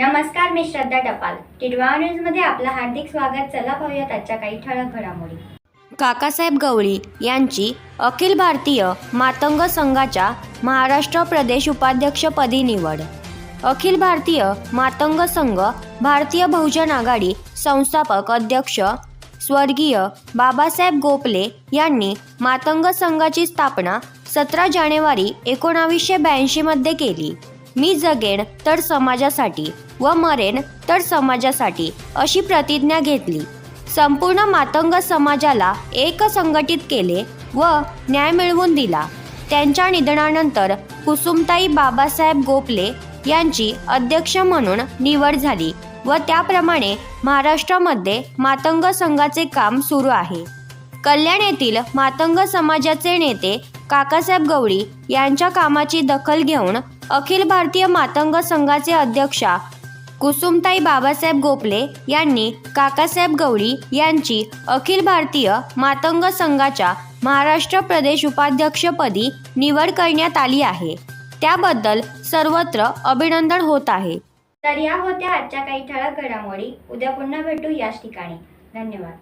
नमस्कार मी श्रद्धा टपाल. टिडवा न्यूजमध्ये आपलं हार्दिक स्वागत. चला पाहूयात आजच्या काही ठळक घडामोडी. काकासाहेब गवळी यांची अखिल भारतीय मातंग संघाच्या महाराष्ट्र प्रदेश उपाध्यक्षपदी निवड. अखिल भारतीय मातंग संघ भारतीय बहुजन आघाडी संस्थापक अध्यक्ष स्वर्गीय बाबासाहेब गोपले यांनी मातंग संघाची स्थापना सतरा जानेवारी एकोणावीसशे ब्याऐंशीमध्ये केली. मी जगेन तर समाजासाठी व मरेन तर समाजासाठी अशी प्रतिज्ञा घेतली. संपूर्ण मातंग समाजाला एक संघटित केले व न्याय मिळवून दिला. त्यांच्या निधनानंतर कुसुमताई बाबासाहेब गोपले यांची अध्यक्ष म्हणून निवड झाली व त्याप्रमाणे महाराष्ट्रामध्ये मातंग संघाचे काम सुरू आहे. कल्याण येथील मातंग समाजाचे नेते काकासाहेब गवळी यांच्या कामाची दखल घेऊन अखिल भारतीय मातंग संघाचे अध्यक्षा कुसुमताई बाबासाहेब गोपले यांनी काकासाहेब गवळी यांची अखिल भारतीय मातंग संघाच्या महाराष्ट्र प्रदेश उपाध्यक्षपदी निवड करण्यात आली आहे. त्याबद्दल सर्वत्र अभिनंदन होत आहे. तर या होत्या आजच्या काही ठळक घडामोडी. उद्या पुन्हा भेटू याच ठिकाणी. धन्यवाद.